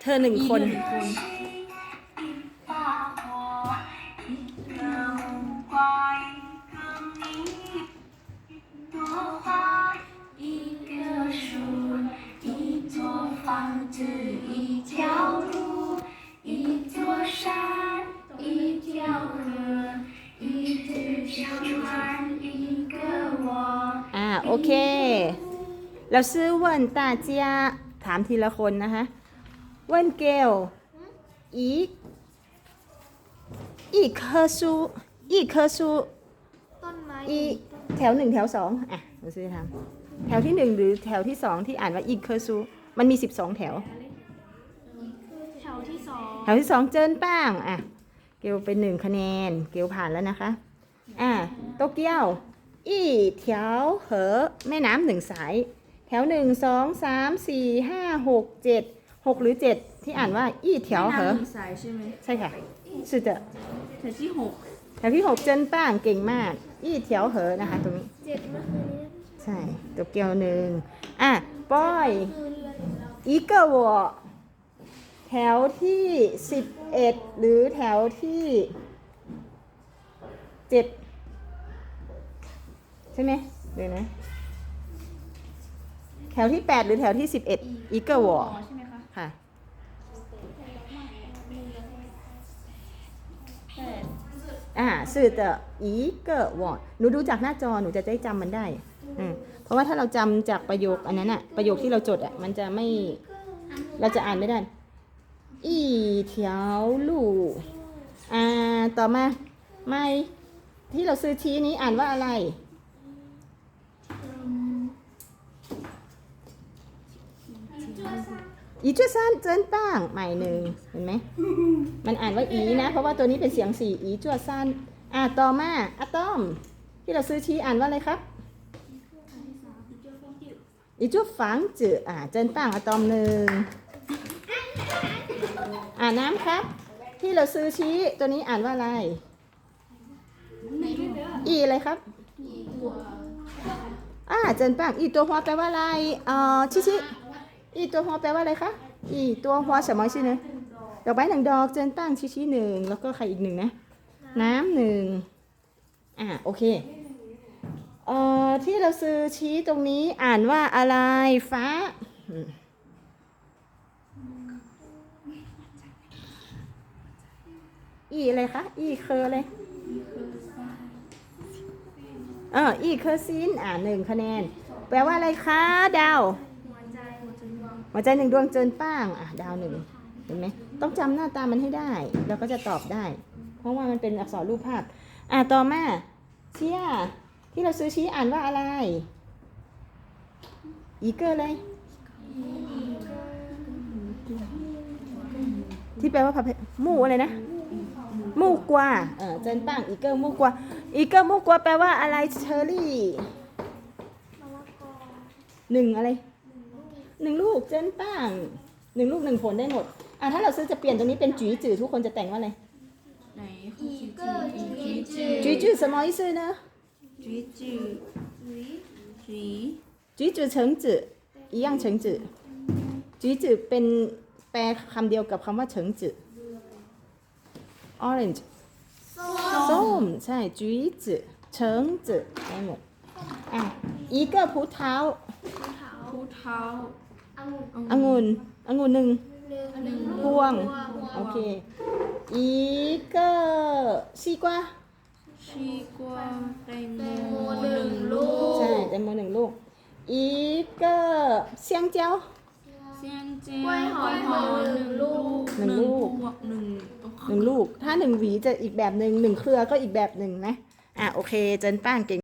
เธอหนึ่งคนหนึ่งคน เค เราซื้อเวินตาเจียถามทีละคนนะคะ เวินเกลอีอีเคอร์ซูอีเคอร์ซูต้นไม้อีแถวหนึ่งแถวสองอะเราซื้อทำแถวที่หนึ่งหรือแถวที่สองที่อ่านว่าอีเคอร์ซูมันมีสิบสองแถว แถวที่สองแถวที่สองเจินป้างอะเกลเป็นหนึ่งคะแนน เกลผ่านแล้วนะคะ อะโตเกียว อีแถวเหอแม่น้ำหนึ่งสาย แถวหนึ่งสองสามสี่ห้าหกเจ็ดหกหรือเจ็ดที่อ่านว่าอีแถวเหอสายใช่ไหมใช่ค่ะสุดเจอแถวที่หกแถวที่หกเจินป้างเก่งมากอีแถวเหอนะคะ ตรงนี้เจ็ดเมื่อคืนนี้ใช่โตเกียวหนึ่งอะปอยอีเกอร์วอแถวที่สิบเอ็ดหรือแถวที่เจ็ด ใช่ไหมเดี๋ยวนะ แถวที่แปดหรือแถวที่สิบเอ็ดอีเกอร์วอใช่ไหมคะ ค่ะอ่าสื่อแต่อีเกอร์วอหนูดูจากหน้าจอหนูจะได้จำมันได้อืมเพราะว่าถ้าเราจำจากประโยคอันนั้นอะประโยคที่เราจดอะมันจะไม่ เราจะอ่านไม่ได้ อีเถียวลู่อ่า ต่อมา ไม่ ที่เราซื้อชี้นี้อ่านว่าอะไร อีจ้วซันเจินป้างใหม่หนึ่งเห็นไหม มันอ่านว่าอีนะ เพราะว่าตัวนี้เป็นเสียงสี่อีจ้วซันอ่าต่อมาอะตอม ที่เราซื้อชี้อ่านว่าอะไรครับอีจ้วฝังจืออ่าเจินป้างอะตอมหนึ่งอ่าน้ำครับ ที่เราซื้อชี้ตัวนี้อ่านว่าอะไร อีอะไรครับอ่าเจินป้างอีตัวหัวแปลว่าอะไรเอ่อชิชิ อีตัวหัวแปลว่าอะไรคะอีตัวหัว什么ชื่อเนยดอกไม้หนึ่งดอกเจินป้งชิชิหนึ่งแล้วก็ใครอีกหนึ่งนะ น้ำหนึ่งอ่าโอเคเอ่อที่เราซื้อชี้ตรงนี้อ่านว่าอะไรฟ้าอีอะไรคะอีเคออะไรเอออีเคอร์ซินอ่าหนึ่งคะแนน แปลว่าอะไรคะดาว หัวใจหนึ่งดวงเจินป้างอะดาวหนึ่งเห็นไหมต้องจำหน้าตามันให้ได้แล้วก็จะตอบได้ เพราะว่ามันเป็นอักษรรูปภาพ อะต่อมาเชียที่เราซื้อชี้อ่านว่าอะไร อีเกอร์เลย ที่แปลว่าพัหมู่อะไรนะ มู่กวาเออเจินป้างอีเกอร์มู่กวาอีเกอร์มู่กวาแปลว่าอะไรเชอรี่หนึ่งอะไร หนึ่งลูกเจนป้งหนึ่งลูกหนึ่งผลได้หมดอะถ้าเราซื้อจะเปลี่ยนตัวนี้เป็นจี๋จือทุกคนจะแต่งว่าอะไรไหนอีกจีจือจี๋จือสมอลซื้อนะจี๋จือจี๋จุ๋ยจือเฉิงจืออีย่างเฉิงจือจุ๋จือเป็นแปลคำเดียวกับคำว่าเฉิงจือ orange ส้มใช่จุ๋ยจือเฉิงจือได้หมดอะอีกเกอ องุ่นองุ่นหนึ่งพวง โอเค อีเกอร์ซีกวาชีกวาแตงโมหนึ่งลูก ใช่แตงโมหนึ่งลูก อีเกอร์เซียงเจียวเซียงเจียกล้วยหอมหนึ่งลูกหนึ่งลูกหนึ่งหนึ่งลูก ถ้าหนึ่งหวีจะอีกแบบหนึ่งหนึ่งเครือก็อีกแบบหนึ่งนะ อะโอเค เจนป้างเก่ง